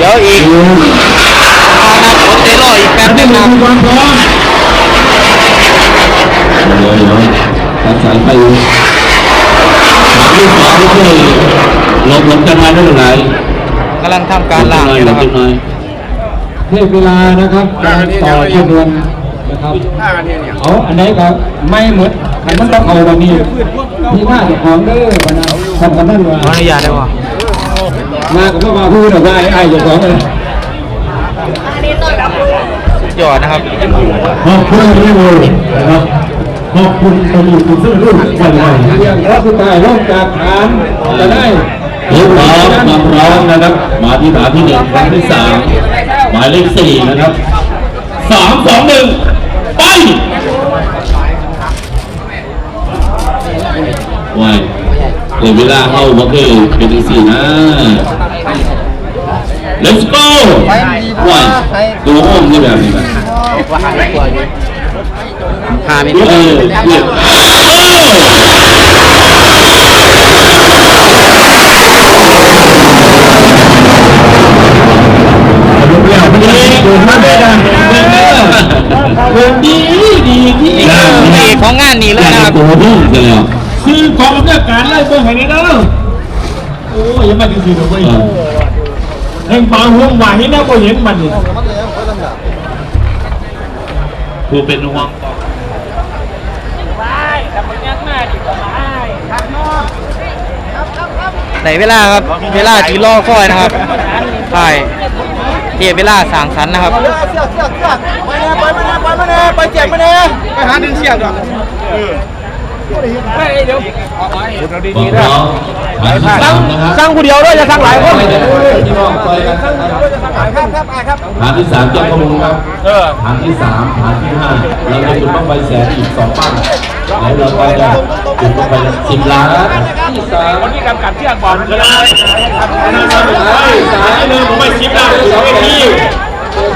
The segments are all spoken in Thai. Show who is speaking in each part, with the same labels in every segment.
Speaker 1: ผมเตะรออีกแป๊บนึงนะครับ
Speaker 2: ความพร้อมเดี๋ยวเดี๋ยวตัดสายไปหาที่สองเพื่อหลบหลบกันมาได้หลาย
Speaker 1: กำลังทำการล่างอยู่นะครับ
Speaker 2: หน่อยเทพเวลานะครับการต่อจำนวนนะครับเอาอันไหนก็ไม่หมดอันมันต้องเอาวันนี้ที่มาเจ้าของเด้อวันนั้นทำกันนั่นว่า
Speaker 1: ขออนุญาตได้ป่ะ
Speaker 2: มากับพ่อมาพูดหน่อยว่าไอ้ไอ้เจ้าของเลย
Speaker 1: สุดยอดนะครับ
Speaker 2: ขอบคุณที่ดูนะครับขอบคุณตำรวจซึ่งรุ่นวันไหวแล้วสุดท้ายร่วมจากฐานจะได้พร้อมมาพร้อมนะครับ มาที่ฐานที่หนึ่งครั้งที่สามหมายเลขสี่นะครับสามสองหนึ่งไปว้าย เดี๋ยวเวลาเข้ามาคือเป็นสี่นะ let's go ว้ายดูห้องนี่แบบนี้นะ
Speaker 1: พาไม่
Speaker 2: เออเดี๋ยวเรื่องดีดีที่
Speaker 1: นี่คือเอกของงานนี้เลยนะครับ
Speaker 2: ตัวพุ่งไปแล้ว
Speaker 3: อื่นอำเลิกการไล่ตัวร์ให้ได้เด้อโอ้ยังมาดึงสีเดี๋ยวไปเฮงป่าห่วงหวานนี่นะก็เห็นมันนี่
Speaker 2: กูเป็นห่วง
Speaker 1: ไหนเวลาครับ เวลาที่ล่อคอยนะครับใช่เทียบเวลาสางสันนะครับ
Speaker 2: เสียกเสีย
Speaker 1: กเสียกไปเนี่ยไปเนี่ยไป
Speaker 4: เนี่ยไปเจ็บไปเนี่ยไปหา
Speaker 2: ดึงเสี
Speaker 3: ยกก่อน ร้างผู้เดียวด้วยจะสร้างหลายคน
Speaker 2: ที่น้องซอยกันฐานที่สามเจ้าพระองค์ครับฐานที่สามฐานที่ห้าเราจะจุดบ้างไฟแสนอีกสองปั้งแล้วเราก็จะจุดบ้างไฟสิบล้านที่สาม
Speaker 3: คนที่กำกับเชือกบอกเลยสายเลยผมไม่ชิปนะสองเอที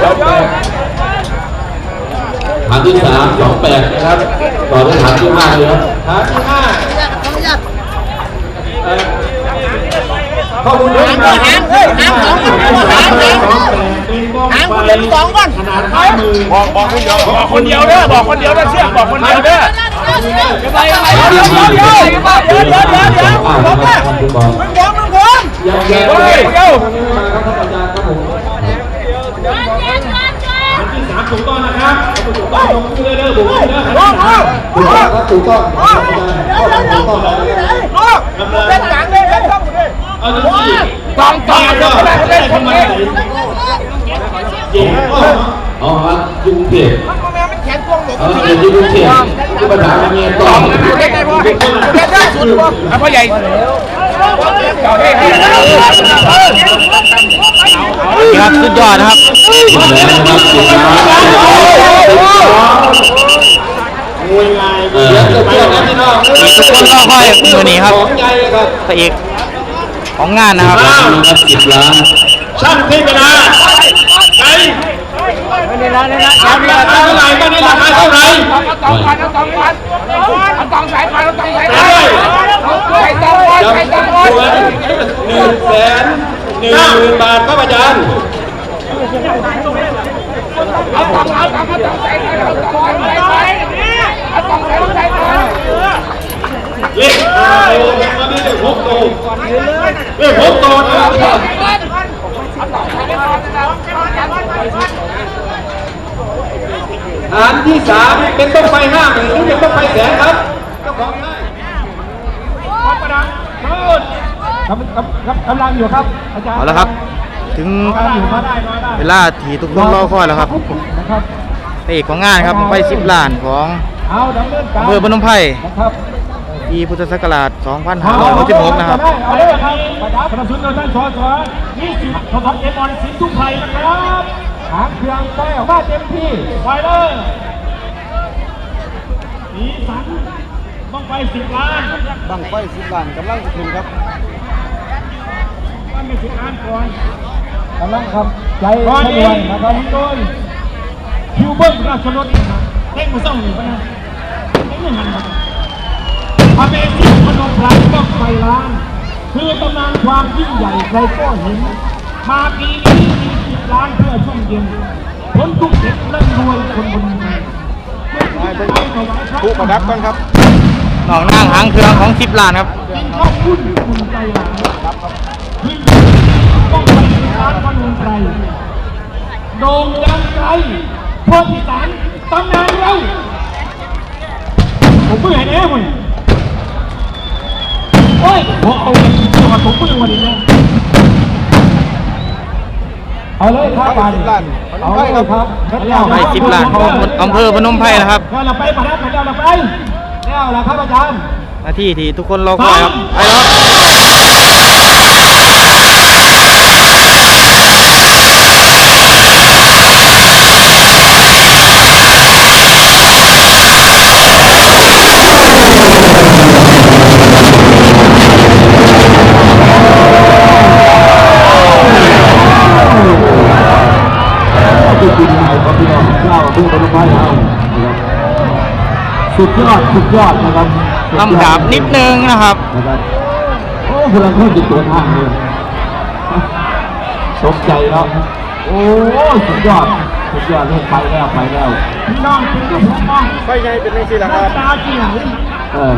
Speaker 2: ฐาน ที่สามสองแปดนะครับ ต่อด้วยามที่ห้าเลยครับฐานที่ห้าข้อมูลเพิ่
Speaker 5: มมาน้ำน้ำน้ำส
Speaker 2: องก้อน
Speaker 3: น้ำน้ำน้ำคุเล่นสองก่อนขนาดเท่ามือบอกบอกคนเดียวบอกคนเดียวเด้อบอกคนเดียวเด้อเชื่อบอกคนเดียวเด้อไปยปเดี๋ยวเดี๋ยวเดี๋ยวเดี๋ยวเดี๋ยวเดี๋ยวเดี๋ยวมึง
Speaker 2: พร้อม
Speaker 3: มึงพร้อมยังยังเดี๋ยว
Speaker 2: ถูกต้องครับอาจารย์ถูกต้องครับ
Speaker 3: เล่นหลังเลยเล่นต้องเลยเอาสิตองตองเด้อเล่นทำไม
Speaker 2: เจ๋งอ๋อครับยุงเพียรเอาเดี๋ยวยุงเพียรที่ปัญหาเป็นไงต่อ
Speaker 3: เล่นได้พ่อเล่นได้สุดพ่อพ่อใหญ่เก่าเท่
Speaker 1: นี่ครับสุดยอดนะครับ
Speaker 2: แล้วนะครับสิบล้านเออเดี๋ยวเพื่อนนะพี่น้อง
Speaker 1: ทุกคนรอคอยมือนี้ครับ
Speaker 2: ของใหญ่เลยครับ
Speaker 1: พระเอกของงานนะครับ
Speaker 2: ครับสิบล้าน
Speaker 3: ช่างเทพนาไงราคาเท่าไหร่ก็นี่ราคาเท่าไหร่
Speaker 5: ตองพันเอาตองพันเอาตองสายพันเอาตองสายพันใส่ตองพันใส่ตองพัน
Speaker 2: หนึ่งแสนหนึ่งหมื่นบาทครับอาจารย์
Speaker 5: เอาตองเอาตองเอาตองสายพันเอาตองพันใส่ไปเอาตองสายพันใส่ไป
Speaker 2: เลขห้าโลครับตอนนี้ เลขหกโตเลขหกโตนะครับฐานที่สามเป็นต้องไฟห้าหมื่นหรือเป็นต้องไฟแสนครับเจ้าของได้
Speaker 3: กำลังอยู่ครับอาจารย์
Speaker 1: เอาละครับ ถึง
Speaker 3: อยู่มาได้มาได้
Speaker 1: เวลาที่ทุกคนรอคอยแล้วครับ
Speaker 3: นะครับ
Speaker 1: พระเอกของงานครับไปสิบล้านของ
Speaker 3: เอาดำเนินการ
Speaker 1: อำเภอพนมไพร
Speaker 3: นะครับ
Speaker 1: ปีพุทธศักราช 2566 นะครับ
Speaker 3: เอาเลยครับสนับสนุนโดยท่านสสนี่สิทธิ์ของเอ็มออนสินทุกไทยนะครับหางเครื่องไปออกมาเต็มที่ไปเลยสีสันต้องไปสิบล้าน
Speaker 4: บังไฟสิบล้านกำลังจะถึงครับ
Speaker 3: ต้องไปสิบล้านก่อน
Speaker 4: กำลังครับใจ
Speaker 3: ก่อน
Speaker 4: ข
Speaker 3: นี้
Speaker 4: บวนนะครับ
Speaker 3: โดยคิวเบิ้ลราชรถเท่งมือส่งหนีไปนะเท่งยังไงนะ พระเมรุพนมพลังต้องไปล้านคือตำนานความยิ่งใหญ่ในก้อนหินมาปีนี้มีสิบล้านย็นพ้นทุกข์เจ็บร่ำรวยคนบนเมือง
Speaker 4: ผู้ประดับกันครับ
Speaker 1: หนองนั่งหางเครื่องของสิบล้านครับ
Speaker 3: กินข้าวปุ้นคุณใจหลังวิ่งต้องไปที่ร้านวันเมืองไกลโด่งดังไกลพอที่สารตำนานเราผมเมื่อยแน่มึง โอ้ยพอเอาเงินตัวผมเมื่อยวันนี้แน่เอาเลยครับไปเอาเลยครับ
Speaker 1: ไปจิบล้านอำเภอพนมไพรนะครับ
Speaker 3: เราไปมาแล้วไปแล้วเราไปแล้วล่ะครับอาจารย์
Speaker 1: หน้าที่ที่ทุกคนรอคอยครับไปแล้ว
Speaker 2: สุดยอดสุดยอดนะครับ
Speaker 1: ลำดับนิดนึงนะครับ
Speaker 2: นะครับโอ้พลังเพิ่มติดตัวทางเลยตกใจแล้วโอ้สุดยอดสุดยอดเลยไปแล้วไปแล้ว
Speaker 3: พี่น้องคุณก็พร้อมมอง
Speaker 4: ไฟไงเป็นยังสิล่ะครับ
Speaker 3: ตาจีไหล
Speaker 2: เออ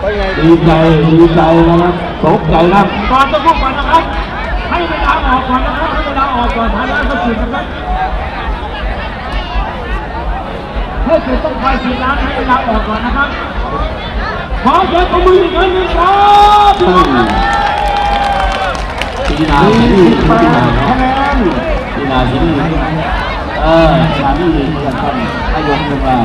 Speaker 4: ไฟไง
Speaker 2: ดีใจดีใจนะครับตกใจนะ
Speaker 3: ก่อนจะพูดก่อนนะครับให้เวลาออกก่อนนะครับให้เวลาออกก่อนทานแล้วก็ฉีดนะครับ ให้คือต้องคอยฉีดน้ำให้เวลาออกก่อนนะครับ ขอเสียงปรบมืออีกครั้งหนึ่งครับพี่น้องครับ
Speaker 2: ปีนาพี่นี่ปีนาพินาะปีนาพี่นี่เออปีนาพี่นี่นาพี่นาพี่นท่านนายกลงมา